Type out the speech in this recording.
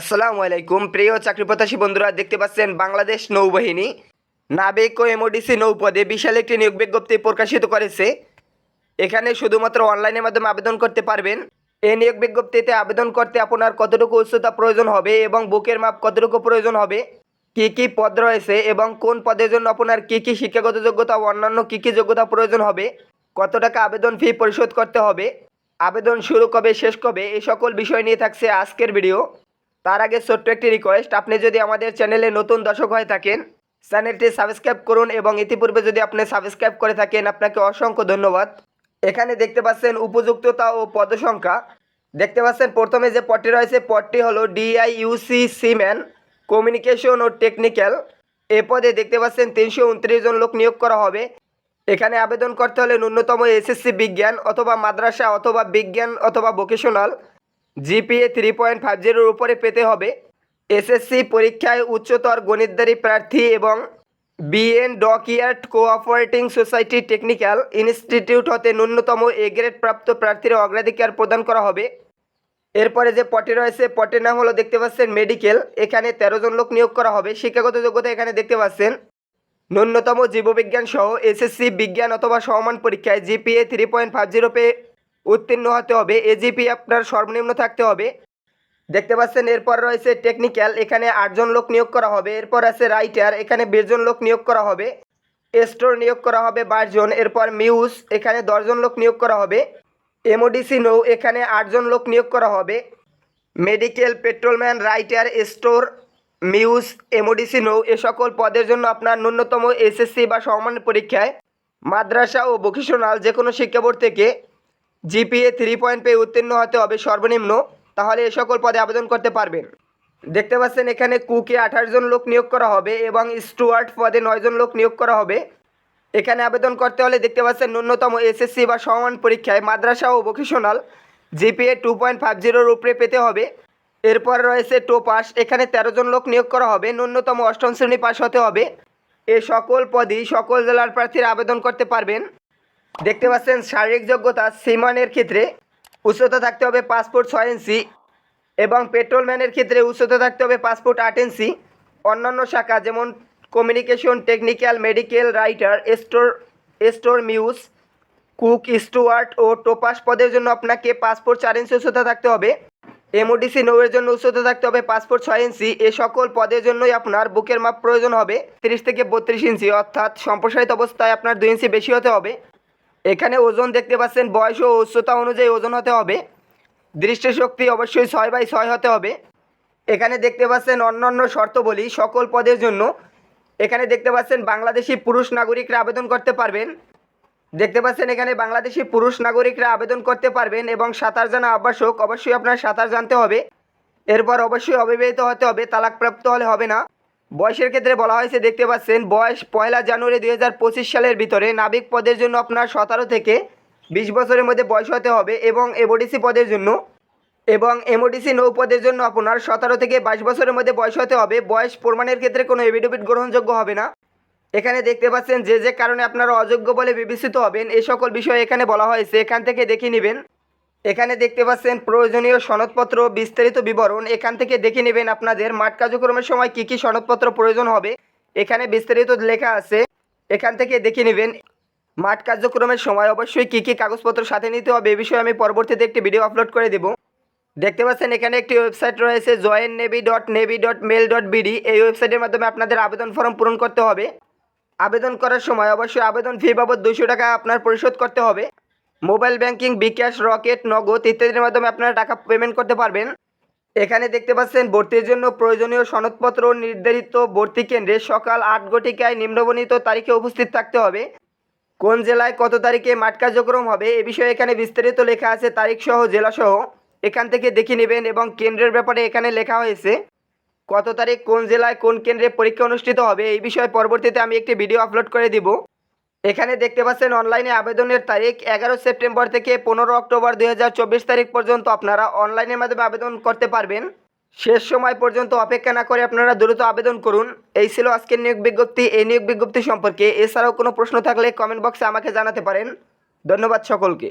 আসসালামু আলাইকুম। প্রিয় চাকরিপ্রত্যাশী বন্ধুরা, দেখতে পাচ্ছেন বাংলাদেশ নৌবাহিনী। নাবিক ও এমওডিসি নৌপদে বিশাল একটি নিয়োগ বিজ্ঞপ্তি প্রকাশিত করেছে। এখানে শুধুমাত্র অনলাইনের মাধ্যমে আবেদন করতে পারবেন। এই নিয়োগ বিজ্ঞপ্তিতে আবেদন করতে আপনার কতটুকু উচ্চতা প্রয়োজন হবে এবং বুকের মাপ কতটুকু প্রয়োজন হবে, কি কি পদ রয়েছে এবং কোন পদের জন্য আপনার কি কি শিক্ষাগত যোগ্যতা ও অন্যান্য কী কী যোগ্যতা প্রয়োজন হবে, কত টাকা আবেদন ফি পরিশোধ করতে হবে, আবেদন শুরু কবে, শেষ কবে, এই সকল বিষয় নিয়ে থাকছে আজকের ভিডিও। তার আগে ছোট্ট একটি রিকোয়েস্ট আপনি যদি আমাদের চ্যানেলে নতুন দর্শক হয়ে থাকেন চ্যানেলটি সাবস্ক্রাইব করুন এবং ইতিপূর্বে যদি আপনি সাবস্ক্রাইব করে থাকেন, আপনাকে অসংখ্য ধন্যবাদ। এখানে দেখতে পাচ্ছেন উপযুক্ততা ও পদসংখ্যা। দেখতে পাচ্ছেন, প্রথমে যে পদটি রয়েছে, পদটি হলো ডিআইইউসি সিম্যান কমিউনিকেশন ও টেকনিক্যাল এ পদে দেখতে পাচ্ছেন, তিনশো উনত্রিশ জন লোক নিয়োগ করা হবে। এখানে আবেদন করতে হলে ন্যূনতম এসএসসি বিজ্ঞান অথবা মাদ্রাসা অথবা বিজ্ঞান অথবা vocational GPA three point five জিরোর উপরে পেতে হবে। এসএসসি পরীক্ষায় উচ্চতর গণিতদারি প্রার্থী এবং BN dockyard cooperating society technical institute হতে ন্যূনতম এ গ্রেড প্রাপ্ত প্রার্থীর অগ্রাধিকার প্রদান করা হবে। এরপরে যে পটে রয়েছে, পটের নাম হলো দেখতে পাচ্ছেন মেডিকেল। এখানে তেরো জন লোক নিয়োগ করা হবে। শিক্ষাগত যোগ্যতা এখানে দেখতে পাচ্ছেন। ন্যূনতম জীববিজ্ঞান সহ এসএসসি বিজ্ঞান অথবা সমমান পরীক্ষায় GPA three point five zero pay উত্তীর্ণ হতে হবে। এজিপি আপনার সর্বনিম্ন থাকতে হবে। দেখতে পাচ্ছেন, এরপর রয়েছে টেকনিক্যাল এখানে আটজন লোক নিয়োগ করা হবে। এরপর আছে রাইটার এখানে বিশজন লোক নিয়োগ করা হবে। স্টোর নিয়োগ করা হবে জন এরপর মিউজ এখানে দশজন লোক নিয়োগ করা হবে। এমওডিসি নৌ এখানে আটজন লোক নিয়োগ করা হবে। মেডিকেল পেট্রোলম্যান রাইটার স্টোর মিউজ এমওডিসি নৌ এ সকল পদের জন্য আপনার ন্যূনতম এসএসসি বা সমান পরীক্ষায় মাদ্রাসা ও ভোকেশনাল যে কোনো শিক্ষা বোর্ড থেকে জিপিএ থ্রি পয়েন্ট পেয়ে উত্তীর্ণ হতে হবে সর্বনিম্ন, তাহলে এ সকল পদে আবেদন করতে পারবেন। দেখতে পাচ্ছেন এখানে কুকে আঠাশ জন লোক নিয়োগ করা হবে এবং স্টুয়ার্ট পদে নয়জন লোক নিয়োগ করা হবে। এখানে আবেদন করতে হলে দেখতে পাচ্ছেন ন্যূনতম এসএসসি বা সমান পরীক্ষায় মাদ্রাসা ও vocational GPA two point five জিরোর উপরে পেতে হবে। এরপর রয়েছে টো পাস এখানে তেরো জন লোক নিয়োগ করা হবে, ন্যূনতম অষ্টম শ্রেণি পাস হতে হবে। এ সকল পদই সকল জেলার প্রার্থীরা আবেদন করতে পারবেন। দেখতে পাচ্ছেন শারীরিক যোগ্যতা সিমানের ক্ষেত্রে উচ্চতা থাকতে হবে পাসপোর্ট ছয় ইঞ্চি এবং পেট্রোলম্যানের ক্ষেত্রে উচ্চতা থাকতে হবে পাসপোর্ট আট ইঞ্চি। অন্যান্য শাখা যেমন communication technical medical writer store store muse cook steward ও টোপাস পদের জন্য আপনাকে পাসপোর্ট চার ইঞ্চি উচ্চতা থাকতে হবে। এমওডিসি নৌয়ের জন্য উচ্চতা থাকতে হবে পাসপোর্ট ছয় ইঞ্চি। এ সকল পদের জন্যই আপনার বুকের মাপ প্রয়োজন হবে তিরিশ থেকে বত্রিশ ইঞ্চি। অর্থাৎ সম্প্রসারিত অবস্থায় আপনার দুই ইঞ্চি বেশি হতে হবে। এখানে ওজন দেখতে পাচ্ছেন, বয়স ও উচ্চতা অনুযায়ী ওজন হতে হবে। দৃষ্টিশক্তি অবশ্যই ছয় বাই ছয় হতে হবে। এখানে দেখতে পাচ্ছেন অন্যান্য শর্তবলী সকল পদের জন্য। এখানে দেখতে পাচ্ছেন বাংলাদেশি পুরুষ নাগরিকরা আবেদন করতে পারবেন। দেখতে পাচ্ছেন এখানে বাংলাদেশি পুরুষ নাগরিকরা আবেদন করতে পারবেন এবং সাঁতার জানা আবশ্যক অবশ্যই আপনার সাঁতার জানতে হবে। এরপর অবশ্যই অবিবাহিত হতে হবে, তালাকপ্রাপ্ত হলে হবে না। বয়সের ক্ষেত্রে বলা হয়েছে, দেখতে পাচ্ছেন, বয়স পয়লা জানুয়ারি দু হাজার পঁচিশ সালের ভিতরে নাবিক পদের জন্য আপনার সতেরো থেকে বিশ বছরের মধ্যে বয়স হতে হবে এবং এমওডিসি পদের জন্য এবং এমওডিসি নৌ পদের জন্য আপনার সতেরো থেকে বাইশ বছরের মধ্যে বয়স হতে হবে। বয়স প্রমাণের ক্ষেত্রে কোনো এভিডেভিট গ্রহণযোগ্য হবে না। এখানে দেখতে পাচ্ছেন, যে যে কারণে আপনারা অযোগ্য বলে বিবেচিত হবেন এই সকল বিষয় এখানে বলা হয়েছে। এখান থেকে দেখে নেবেন। এখানে দেখতে পাচ্ছেন প্রয়োজনীয় সনদপত্র, বিস্তারিত বিবরণ। এখান থেকে দেখে নেবেন আপনাদের মাঠ কার্যক্রমের সময় কী কী সনদপত্র প্রয়োজন হবে। এখানে বিস্তারিত লেখা আছে। এখান থেকে দেখে নেবেন মাঠ কার্যক্রমের সময় অবশ্যই কী কী কাগজপত্র সাথে নিতে হবে এ বিষয়ে আমি পরবর্তীতে একটি ভিডিও আপলোড করে দেব। দেখতে পাচ্ছেন এখানে একটি ওয়েবসাইট রয়েছে join navy dot navy dot mil dot BD এই ওয়েবসাইটের মাধ্যমে আপনাদের আবেদন ফর্ম পূরণ করতে হবে। আবেদন করার সময় অবশ্যই আবেদন ফি বাবদ দুশো টাকা আপনার পরিশোধ করতে হবে। মোবাইল ব্যাংকিং, বিকাশ, রকেট, নগদ ইত্যাদির মাধ্যমে আপনারা টাকা পেমেন্ট করতে পারবেন। এখানে দেখতে পাচ্ছেন, ভর্তির জন্য প্রয়োজনীয় সনদপত্র, নির্ধারিত ভর্তি কেন্দ্রে সকাল আট ঘটিকায় নিম্নবর্ণিত তারিখে উপস্থিত থাকতে হবে। কোন জেলায় কত তারিখে মাঠ কার্যক্রম হবে, এ বিষয়ে এখানে বিস্তারিত লেখা আছে, তারিখ সহ জেলা সহ এখান থেকে দেখে নেবেন এবং কেন্দ্রের ব্যাপারে এখানে লেখা হয়েছে, কত তারিখ কোন জেলায় কোন কেন্দ্রে পরীক্ষা অনুষ্ঠিত হবে, এই বিষয়ে পরবর্তীতে আমি একটি ভিডিও আপলোড করে দিব। এখানে দেখতে পাচ্ছেন অনলাইনে আবেদনের তারিখ এগারো সেপ্টেম্বর থেকে পনেরো অক্টোবর দুই হাজার চব্বিশ তারিখ পর্যন্ত আপনারা অনলাইনের মাধ্যমে আবেদন করতে পারবেন। শেষ সময় পর্যন্ত অপেক্ষা না করে আপনারা দ্রুত আবেদন করুন। এই ছিল আজকের নিয়োগ বিজ্ঞপ্তি। এই নিয়োগ বিজ্ঞপ্তি সম্পর্কে এছাড়াও কোনো প্রশ্ন থাকলে কমেন্ট বক্সে আমাকে জানাতে পারেন। ধন্যবাদ সকলকে।